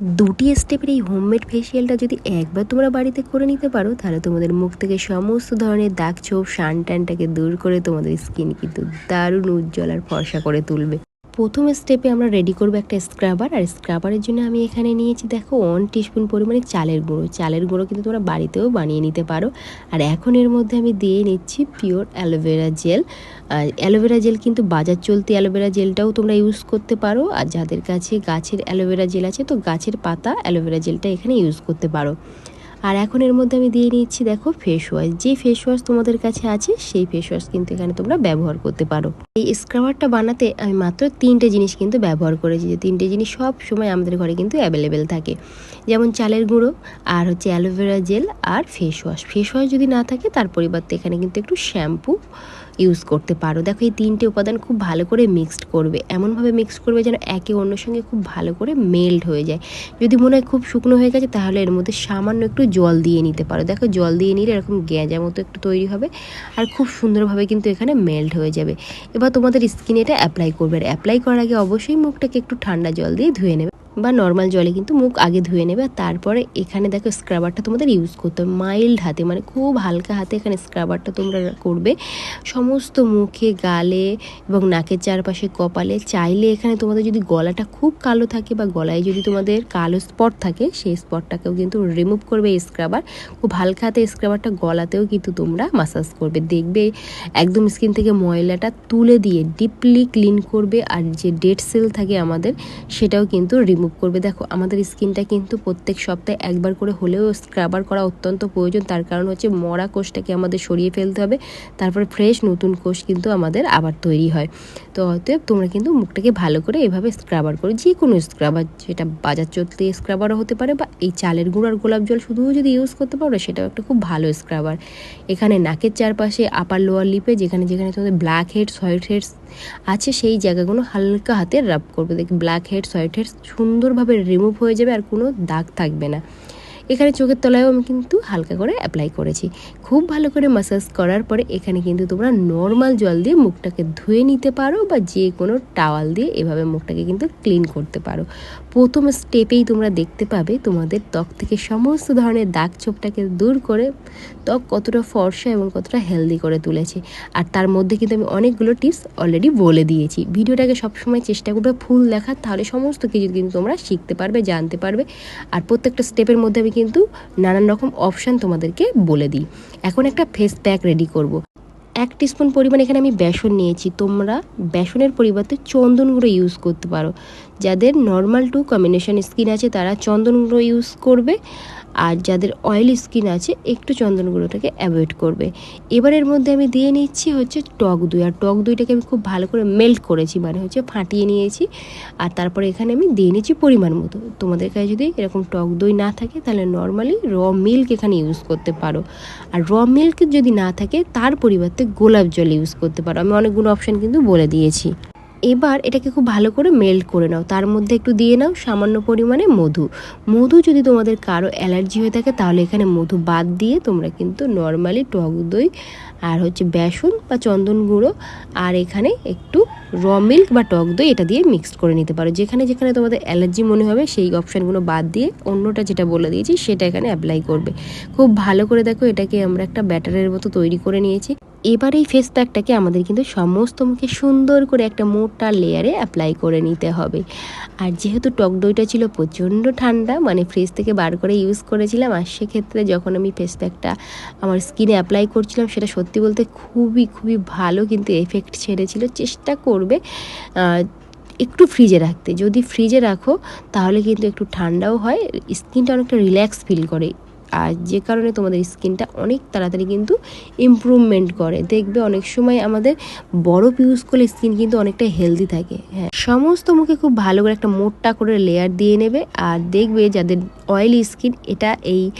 দুটি স্টেপের এই হোমমেড ফেসিয়ালটা যদি একবার তোমরা বাড়িতে করে নিতে পারো, তাহলে তোমাদের মুখ থেকে সমস্ত ধরনের দাগ ছোপ সান ট্যানটাকে দূর করে তোমাদের স্কিন কিন্তু দারুণ উজ্জ্বল আর ফর্সা করে তুলবে। প্রথম স্টেপে আমরা রেডি করব একটা স্ক্রাবার আর স্ক্রাবারের জন্য আমি এখানে নিয়েছি, দেখো ওয়ান টিস্পুন পরিমাণে চালের গুঁড়ো। চালের গুঁড়ো কিন্তু তোমরা বাড়িতেও বানিয়ে নিতে পারো। আর এখন এর মধ্যে আমি দিয়ে নিচ্ছি পিওর অ্যালোভেরা জেল আর অ্যালোভেরা জেল কিন্তু বাজার চলতি অ্যালোভেরা জেলটাও তোমরা ইউজ করতে পারো। আর যাদের কাছে গাছের অ্যালোভেরা জেল আছে, তো গাছের পাতা অ্যালোভেরা জেলটা এখানে ইউজ করতে পারো। আর এখন এর মধ্যে আমি দিয়ে নিচ্ছি, দেখো ফেস ওয়াশ যে ফেস ওয়াশ তোমাদের কাছে আছে, সেই ফেস ওয়াশ কিন্তু এখানে তোমরা ব্যবহার করতে পারো। এই স্ক্রাবারটা বানাতে আমি মাত্র তিনটে জিনিস কিন্তু ব্যবহার করেছি। যে তিনটে জিনিস সব সময় আমাদের ঘরে কিন্তু অ্যাভেলেবেল থাকে। যেমন চালের গুঁড়ো আর হচ্ছে aloe vera gel face wash face wash যদি না থাকে, তার পরিবর্তে এখানে কিন্তু একটু শ্যাম্পু ইউজ করতে পারো। দেখো এই তিনটে উপাদান খুব ভালো করে মিক্সড করবে। এমনভাবে মিক্সড করবে যেন একে অন্যের সঙ্গে খুব ভালো করে মেল্ট হয়ে যায়। যদি মনে হয় খুব শুকনো হয়ে গেছে, তাহলে এর মধ্যে সামান্য একটু জল দিয়ে নিতে পারো। দেখো জল দিয়ে নিলে এরকম গ্যাঁজা মতো একটু তৈরি হবে আর খুব সুন্দরভাবে কিন্তু এখানে মেল্ট হয়ে যাবে। এবার তোমাদের স্কিনে এটা অ্যাপ্লাই করবে। আর অ্যাপ্লাই করার আগে অবশ্যই মুখটাকে একটু ঠান্ডা জল দিয়ে ধুয়ে নেবে। বা নর্মাল জলে কিন্তু মুখ আগে ধুয়ে নেবে আর তারপরে এখানে দেখো স্ক্রাবারটা তোমাদের ইউজ করতে হবে। মাইল্ড হাতে মানে খুব হালকা হাতে এখানে স্ক্রাবারটা তোমরা করবে। সমস্ত মুখে, গালে এবং নাকের চারপাশে, কপালে চাইলে এখানে তোমাদের যদি গলাটা খুব কালো থাকে বা গলায় যদি তোমাদের কালো স্পট থাকে, সেই স্পটটাকেও কিন্তু রিমুভ করবে স্ক্রাবার খুব হালকা হাতে স্ক্রাবারটা গলাতেও কিন্তু তোমরা মাসাজ করবে। দেখবে একদম স্কিন থেকে ময়লাটা তুলে দিয়ে ডিপলি ক্লিন করবে আর যে ডেড সেল থাকে আমাদের, সেটাও কিন্তু রিমুভ রিমুভ করবে। দেখো, আমাদের স্কিনটা কিন্তু প্রত্যেক সপ্তাহে একবার করে হলেও স্ক্রাবার করা অত্যন্ত প্রয়োজন। তার কারণ হচ্ছে মরা কোষটাকে আমাদের সরিয়ে ফেলতে হবে। তারপরে ফ্রেশ নতুন কোষ কিন্তু আমাদের আবার তৈরি হয়। তো অতএব তোমরা কিন্তু মুখটাকে ভালো করে এভাবে স্ক্রাবার করো। যে কোনো স্ক্রাবার যেটা বাজার চলতে স্ক্রাবারও হতে পারে বা এই চালের গুঁড়ো আর গোলাপ জল শুধু যদি ইউজ করতে পারো, সেটাও একটা খুব ভালো স্ক্রাবার এখানে নাকের চারপাশে আপার লোয়ার লিপে যেখানে যেখানে তোমাদের ব্ল্যাক হেডস হোয়াইট হেডস আছে সেই জায়গাগুলো হালকা হাতে রাব করবে। দেখি ব্ল্যাক হেডস হোয়াইট হেডস সুন্দরভাবে রিমুভ হয়ে যাবে আর কোনো দাগ থাকবে না। এখানে চোখের তলায়ও আমি কিন্তু হালকা করে অ্যাপ্লাই করেছি। খুব ভালো করে মাসাজ করার পরে এখানে কিন্তু তোমরা নর্মাল জল দিয়ে মুখটাকে ধুয়ে নিতে পারো বা যে কোনো টাওয়াল দিয়ে এভাবে মুখটাকে কিন্তু ক্লিন করতে পারো। প্রথম স্টেপেই তোমরা দেখতে পাবে তোমাদের ত্বক থেকে সমস্ত ধরনের দাগ ছোপটাকে দূর করে ত্বক কতটা ফর্সা এবং কতটা হেলদি করে তুলেছে। আর তার মধ্যে কিন্তু আমি অনেকগুলো টিপস অলরেডি বলে দিয়েছি। ভিডিওটাকে সবসময় চেষ্টা করবে ফুল দেখার, তাহলে সমস্ত কিছু কিন্তু তোমরা শিখতে পারবে, জানতে পারবে। আর প্রত্যেকটা স্টেপের মধ্যে আমি কিন্তু নানান রকম অপশান তোমাদেরকে বলে দিই। এখন একটা ফেস প্যাক রেডি করব। এক টিস্পুন পরিমাণ এখানে আমি বেসন নিয়েছি। তোমরা বেসনের পরিবর্তে চন্দন গুঁড়ো ইউজ করতে পারো। যাদের নর্মাল টু কম্বিনেশন স্কিন আছে, তারা চন্দন গুঁড়ো ইউজ করবে। আর যাদের অয়েলি স্কিন আছে, একটু চন্দন গুঁড়োটাকে অ্যাভয়েড করবে। এবারের মধ্যে আমি দিয়ে নিচ্ছি হচ্ছে টক দই। আর টক দইটাকে আমি খুব ভালো করে মেল্ট করেছি মানে হচ্ছে ফাটিয়ে নিয়েছি। আর তারপরে এখানে আমি দিয়ে নিচ্ছি পরিমাণ মতো। তোমাদের কাছে যদি এরকম টক দই না থাকে, তাহলে নর্মালি র মিল্ক এখানে ইউজ করতে পারো। আর র মিল্ক যদি না থাকে, তার পরিবর্তে গোলাপ জল ইউজ করতে পারো। আমি অনেকগুলো অপশান কিন্তু বলে দিয়েছি। এবার এটাকে খুব ভালো করে মেল্ট করে নাও। তার মধ্যে একটু দিয়ে নাও সামান্য পরিমাণে মধু। মধু যদি তোমাদের কারও অ্যালার্জি হয়ে থাকে, তাহলে এখানে মধু বাদ দিয়ে তোমরা কিন্তু নর্মালি টক দই আর হচ্ছে বেসন বা চন্দন গুঁড়ো আর এখানে একটু র মিল্ক বা টক দই এটা দিয়ে মিক্সড করে নিতে পারো। যেখানে যেখানে তোমাদের অ্যালার্জি মনে হবে, সেই অপশানগুলো বাদ দিয়ে অন্যটা যেটা বলে দিয়েছি, সেটা এখানে অ্যাপ্লাই করবে। খুব ভালো করে দেখো, এটাকে আমরা একটা ব্যাটারের মতো তৈরি করে নিয়েছি। এবার এই ফেস প্যাকটাকে আমাদের কিন্তু সমস্ত মুখে সুন্দর করে একটা মোটা লেয়ারে অ্যাপ্লাই করে নিতে হবে। আর যেহেতু টক দইটা ছিল প্রচণ্ড ঠান্ডা মানে ফ্রিজ থেকে বার করে ইউজ করেছিলাম, আর সেক্ষেত্রে যখন আমি ফেস প্যাকটা আমার স্কিনে অ্যাপ্লাই করছিলাম, সেটা সত্যি বলতে খুবই খুবই ভালো কিন্তু এফেক্ট ছেড়েছিল। চেষ্টা করবে একটু ফ্রিজে রাখতে। যদি ফ্রিজে রাখো, তাহলে কিন্তু একটু ঠান্ডাও হয় স্কিনটা অনেকটা রিল্যাক্স ফিল করে। আর যে কারণে তোমাদের স্কিনটা অনেক তাড়াতাড়ি কিন্তু ইম্প্রুভমেন্ট করে। দেখবে অনেক সময় আমাদের বরফ ইউজ করলে স্কিন কিন্তু অনেকটা হেলদি থাকে। হ্যাঁ সমস্ত মুখে খুব ভালো করে একটা মোটা করে লেয়ার দিয়ে নেবে। আর দেখবে যাদের অয়েলি স্কিন এটা এই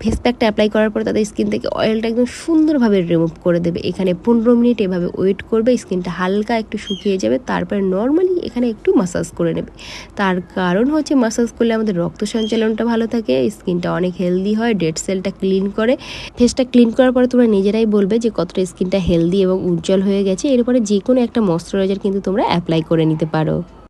ফেস প্যাকটা অ্যাপ্লাই করার পর তাদের স্কিন থেকে অয়েলটা একদম সুন্দরভাবে রিমুভ করে দেবে। এখানে পনেরো মিনিট এভাবে ওয়েট করবে স্কিনটা হালকা একটু শুকিয়ে যাবে, তারপরে নর্মালি এখানে একটু মাসাজ করে নেবে। তার কারণ হচ্ছে মাসাজ করলে আমাদের রক্ত সঞ্চালনটা ভালো থাকে স্কিনটা অনেক হেলদি হয় ডেড সেলটা ক্লিন করে। ফেসটা ক্লিন করার পরে তোমরা নিজেরাই বলবে যে কতটা স্কিনটা হেলদি এবং উজ্জ্বল হয়ে গেছে। এরপরে যে কোনো একটা ময়শ্চারাইজার কিন্তু তোমরা অ্যাপ্লাই করে নিতে পারো।